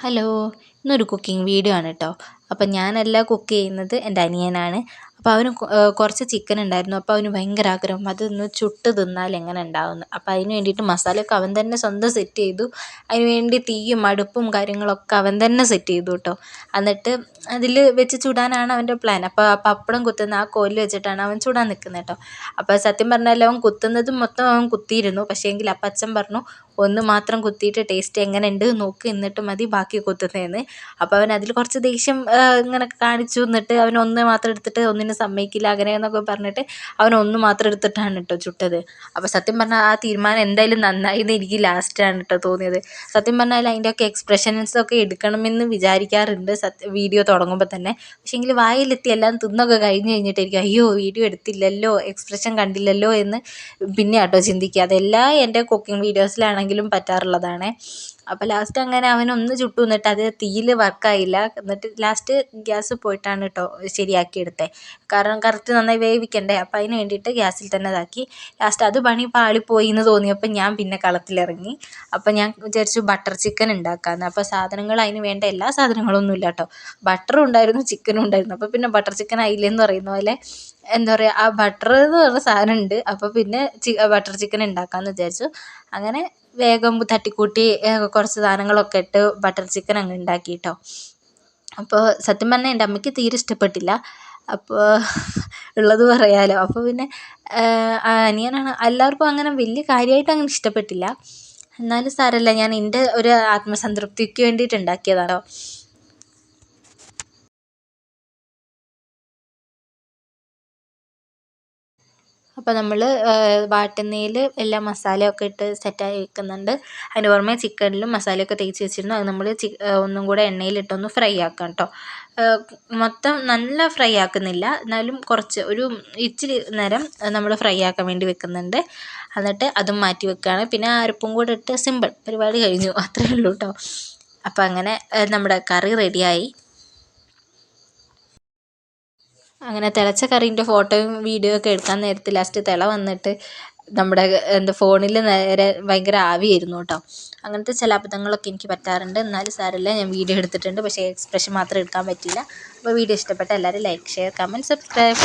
Hello ഇന്നൊരു cooking video ആണ് കേട്ടോ അപ്പം ഞാനല്ല കുക്ക് ചെയ്യുന്നത് എന്റെ അനിയനാണ്. അപ്പോൾ അവന് കുറച്ച് ചിക്കൻ ഉണ്ടായിരുന്നു. അപ്പോൾ അവന് ഭയങ്കര ആഗ്രഹം. അതൊന്ന് ചുട്ട് തിന്നാൽ എങ്ങനെ ഉണ്ടാവുമെന്ന് അപ്പോൾ അതിന് വേണ്ടിയിട്ട് മസാലയൊക്കെ അവൻ തന്നെ സ്വന്തം സെറ്റ് ചെയ്തു. അതിന് വേണ്ടി തീയും അടുപ്പും കാര്യങ്ങളൊക്കെ അവൻ തന്നെ സെറ്റ് ചെയ്തു കേട്ടോ എന്നിട്ട് അതിൽ വെച്ച് ചുടാനാണ് അവന്റെ പ്ലാൻ അപ്പോൾ ആ പപ്പടം കുത്തുന്ന ആ കോലിൽ വെച്ചിട്ടാണ് അവൻ ചുടാൻ നിൽക്കുന്നത് കേട്ടോ അപ്പോൾ സത്യം പറഞ്ഞാൽ അവൻ കുത്തുന്നത് മൊത്തം അവൻ കുത്തിയിരുന്നു. പക്ഷേ എങ്കിൽ അപ്പം അച്ഛൻ പറഞ്ഞു ഒന്ന് മാത്രം കുത്തിയിട്ട് ടേസ്റ്റ് എങ്ങനെ ഉണ്ട്? നോക്ക് എന്നിട്ട് മതി ബാക്കി കുത്തുന്നതെന്ന് അപ്പോൾ അവൻ അതിൽ കുറച്ച് ദേഷ്യം ഇങ്ങനെ കാണിച്ചു. എന്നിട്ട് അവൻ ഒന്ന് മാത്രം എടുത്തിട്ട് ഒന്നിനും സമ്മതിക്കില്ല അങ്ങനെ എന്നൊക്കെ പറഞ്ഞിട്ട് അവൻ ഒന്ന് മാത്രം എടുത്തിട്ടാണ് കേട്ടോ ചുട്ടത്. അപ്പോൾ സത്യം പറഞ്ഞാൽ ആ തീരുമാനം എന്തായാലും നന്നായി എന്ന് എനിക്ക് ലാസ്റ്റാണ് കേട്ടോ തോന്നിയത്. സത്യം പറഞ്ഞാൽ അതിന്റെയൊക്കെ എക്സ്പ്രഷൻസൊക്കെ എടുക്കണമെന്ന് വിചാരിക്കാറുണ്ട്. സത്യ വീഡിയോ തുടങ്ങുമ്പോൾ തന്നെ. പക്ഷേങ്കിൽ വായിലെത്തി എല്ലാം തിന്നൊക്കെ കഴിഞ്ഞ് കഴിഞ്ഞിട്ടായിരിക്കും അയ്യോ വീഡിയോ എടുത്തില്ലല്ലോ എക്സ്പ്രഷൻ കണ്ടില്ലല്ലോ എന്ന് പിന്നെ കേട്ടോ ചിന്തിക്കുക. അതെല്ലാം എന്റെ കുക്കിംഗ് വീഡിയോസിലാണെങ്കിലും പറ്റാറുള്ളതാണ്. അപ്പോൾ ലാസ്റ്റ് അങ്ങനെ അവനൊന്ന് ചുട്ടു എന്നിട്ട് അത് തീയിൽ വർക്കായില്ല എന്നിട്ട് ലാസ്റ്റ് ഗ്യാസ് പോയിട്ടാണ് കേട്ടോ ശരിയാക്കിയെടുത്തത് കാരണം കറക്റ്റ് നന്നായി വേവിക്കണ്ടേ. അപ്പം അതിന് വേണ്ടിയിട്ട് ഗ്യാസിൽ തന്നെ ഇതാക്കി. ലാസ്റ്റ് അത് പണി പാളിപ്പോയി എന്ന് തോന്നിയപ്പോൾ ഞാൻ പിന്നെ കളത്തിലിറങ്ങി. അപ്പം ഞാൻ വിചാരിച്ചു ബട്ടർ ചിക്കൻ ഉണ്ടാക്കാമെന്ന് അപ്പോൾ സാധനങ്ങൾ അതിന് വേണ്ട എല്ലാ സാധനങ്ങളും ഇല്ല കേട്ടോ ബട്ടറും ഉണ്ടായിരുന്നു ചിക്കനും ഉണ്ടായിരുന്നു. അപ്പോൾ പിന്നെ ബട്ടർ ചിക്കൻ ആയില്ലെന്ന് പറയുന്ന പോലെ എന്താ പറയുക ആ ബട്ടർ എന്ന് പറഞ്ഞ സാധനം ഉണ്ട്. അപ്പോൾ പിന്നെ ബട്ടർ ചിക്കൻ ഉണ്ടാക്കാമെന്ന് വിചാരിച്ചു. അങ്ങനെ വേഗം തട്ടിക്കൂട്ടി കുറച്ച് സാധനങ്ങളൊക്കെ ഇട്ട് ബട്ടർ ചിക്കൻ അങ്ങ് ഉണ്ടാക്കി കേട്ടോ അപ്പോൾ സത്യം പറഞ്ഞാൽ എന്റെ അമ്മയ്ക്ക് തീരെ ഇഷ്ടപ്പെട്ടില്ല. അപ്പോൾ ഉള്ളത് പറയാമല്ലോ അപ്പോൾ പിന്നെ അനിയനാണ് എല്ലാവർക്കും അങ്ങനെ വലിയ കാര്യമായിട്ട് അങ്ങനെ ഇഷ്ടപ്പെട്ടില്ല. എന്നാലും സാരമില്ല ഞാൻ എന്റെ ഒരു ആത്മസംതൃപ്തിക്ക് വേണ്ടിയിട്ട് ഉണ്ടാക്കിയതാണ് അപ്പോൾ നമ്മൾ വാട്ടുന്നതിൽ എല്ലാം മസാലയൊക്കെ ഇട്ട് സെറ്റായി വെക്കുന്നുണ്ട്. അതിന് പുറമെ ചിക്കനിലും മസാലയൊക്കെ തേച്ച് വെച്ചിരുന്നു. അത് നമ്മൾ ഒന്നും കൂടെ എണ്ണയിലിട്ടൊന്ന് ഫ്രൈ ആക്കാം കേട്ടോ മൊത്തം നല്ല ഫ്രൈ ആക്കുന്നില്ല. എന്നാലും കുറച്ച് ഒരു ഇച്ചിരി നേരം നമ്മൾ ഫ്രൈ ആക്കാൻ വേണ്ടി വെക്കുന്നുണ്ട്. എന്നിട്ട് അതും മാറ്റി വെക്കുകയാണ് പിന്നെ അരപ്പും കൂടെ ഇട്ട് സിമ്പിൾ പരിപാടി കഴിഞ്ഞു. അത്രയേ ഉള്ളൂ കേട്ടോ അപ്പോൾ അങ്ങനെ നമ്മുടെ കറി റെഡിയായി അങ്ങനെ തിളച്ച കറീന്റെ ഫോട്ടോയും വീഡിയോ ഒക്കെ എടുക്കാൻ നേരത്ത് ലാസ്റ്റ് തിള വന്നിട്ട് നമ്മുടെ എന്താ ഫോണിൽ നേരെ ഭയങ്കര ആവിയായിരുന്നു കേട്ടോ. അങ്ങനത്തെ ചില അബദ്ധങ്ങളൊക്കെ എനിക്ക് പറ്റാറുണ്ട്. എന്നാലും സാരമില്ല ഞാൻ വീഡിയോ എടുത്തിട്ടുണ്ട്. പക്ഷേ എക്സ്പ്രഷൻ മാത്രം എടുക്കാൻ പറ്റിയില്ല. അപ്പോൾ വീഡിയോ ഇഷ്ടപ്പെട്ട എല്ലാവരും ലൈക്ക് ഷെയർ കമന്റ് സബ്സ്ക്രൈബ്